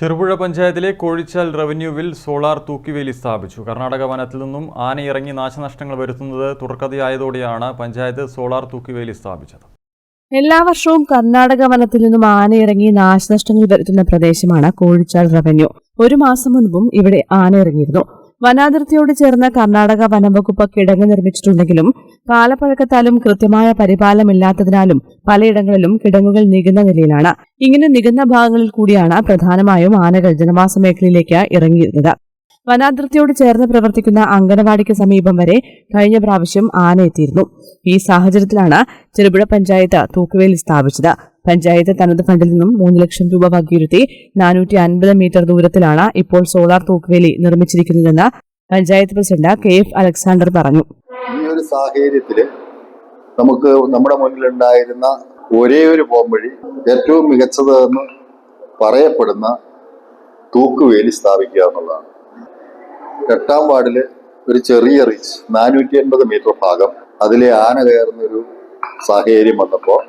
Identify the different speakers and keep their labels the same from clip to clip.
Speaker 1: ചെറുപുഴ പഞ്ചായത്തിലെ കോഴിച്ചാൽ റവന്യൂവിൽ സോളാർ തൂക്കിവേലി സ്ഥാപിച്ചു. കർണാടക വനത്തിൽ നിന്നും ആനയിറങ്ങി നാശനഷ്ടങ്ങൾ വരുത്തുന്നത് തുടർക്കഥയായതോടെയാണ് പഞ്ചായത്ത് സോളാർ തൂക്കിവേലി സ്ഥാപിച്ചത്.
Speaker 2: എല്ലാ വർഷവും കർണാടക വനത്തിൽ നിന്നും ആനയിറങ്ങി നാശനഷ്ടങ്ങൾ വരുത്തുന്ന പ്രദേശമാണ് കോഴിച്ചാൽ റവന്യൂ. ഒരു മാസം മുൻപും ഇവിടെ ആന ഇറങ്ങിയിരുന്നു. വനാതിർത്തിയോട് ചേർന്ന കർണാടക വനംവകുപ്പ് കിടങ്ങ് നിർമ്മിച്ചിട്ടുണ്ടെങ്കിലും കാലപ്പഴക്കത്താലും കൃത്യമായ പരിപാലനമില്ലാത്തതിനാലും പലയിടങ്ങളിലും കിടങ്ങുകൾ നികുന്ന നിലയിലാണ്. ഇങ്ങനെ നികുന്ന ഭാഗങ്ങളിൽ കൂടിയാണ് പ്രധാനമായും ആനകൾ ജനവാസ മേഖലയിലേക്ക് ഇറങ്ങിയിരുന്നത്. വനാതിർത്തിയോട് ചേർന്ന് പ്രവർത്തിക്കുന്ന അംഗനവാടിക്ക് സമീപം വരെ കഴിഞ്ഞ പ്രാവശ്യം ആന എത്തിയിരുന്നു. ഈ സാഹചര്യത്തിലാണ് ചെറുപുഴ പഞ്ചായത്ത് തൂക്കുവേലി സ്ഥാപിച്ചത്. പഞ്ചായത്ത് തനത് ഫണ്ടിൽ നിന്നും മൂന്ന് ലക്ഷം രൂപ വകയിരുത്തി നാനൂറ്റി അൻപത് മീറ്റർ ദൂരത്തിലാണ് ഇപ്പോൾ സോളാർ തൂക്കുവേലി നിർമ്മിച്ചിരിക്കുന്നതെന്ന് panchayat president K F Alexander പറഞ്ഞു.
Speaker 3: സാഹചര്യത്തിൽ നമുക്ക് നമ്മുടെ മുന്നിലുണ്ടായിരുന്ന ഒരേ ഒരു പോംവഴി ഏറ്റവും മികച്ചത് എന്ന് പറയപ്പെടുന്ന തൂക്കുവേലി സ്ഥാപിക്കുക എന്നുള്ളതാണ്. എട്ടാം വാർഡിൽ ഒരു ചെറിയ റീച്ച് നാനൂറ്റി അൻപത് മീറ്റർ ഭാഗം അതിലെ ആന കയറുന്ന ഒരു സാഹചര്യം വന്നപ്പോൾ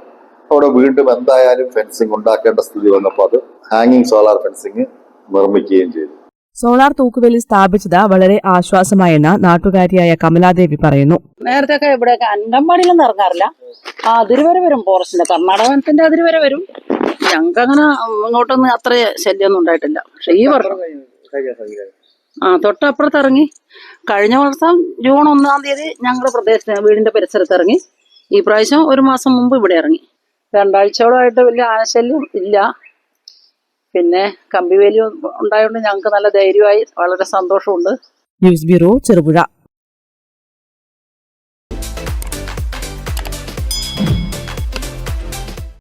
Speaker 3: അവിടെ വീണ്ടും എന്തായാലും ഫെൻസിങ് ഉണ്ടാക്കേണ്ട സ്ഥിതി വന്നപ്പോൾ അത് ഹാങ്ങിങ് സോളാർ ഫെൻസിങ് നിർമ്മിക്കുകയും ചെയ്തു.
Speaker 2: സോളാർ തൂക്കുവേലി സ്ഥാപിച്ചത് വളരെ ആശ്വാസമായെന്ന് നാട്ടുകാരിയായ കമലാദേവി പറയുന്നു.
Speaker 4: നേരത്തെ ഒക്കെ ഇവിടെ അങ്കൻവാടിയിലൊന്നും ഇറങ്ങാറില്ല. ആ അതിര് വരെ ഫോറസ്റ്റിന്റെ കർണാടകത്തിന്റെ അതിരുവരെ അതിര് വരെ. വരും ഞങ്ങൾക്ക് അങ്ങനെ ഇങ്ങോട്ടൊന്നും അത്ര ശല്യമൊന്നും ഉണ്ടായിട്ടില്ല. പക്ഷെ ഈ വർഷം ആ തൊട്ടപ്പുറത്ത് ഇറങ്ങി. കഴിഞ്ഞ വർഷം ജൂൺ ഒന്നാം തീയതി ഞങ്ങളുടെ പ്രദേശത്ത് വീടിന്റെ പരിസരത്ത് ഇറങ്ങി. ഈ പ്രാവശ്യം ഒരു മാസം മുമ്പ് ഇവിടെ ഇറങ്ങി. രണ്ടാഴ്ചയോളമായിട്ട് വലിയ ആശല്യം ഇല്ല. പിന്നെ കമ്പിവേലി ഉണ്ടായതുകൊണ്ട് ഞങ്ങൾക്ക് നല്ല ധൈര്യമായി വളരെ സന്തോഷമുണ്ട്.
Speaker 2: News bureau Cherupuzha.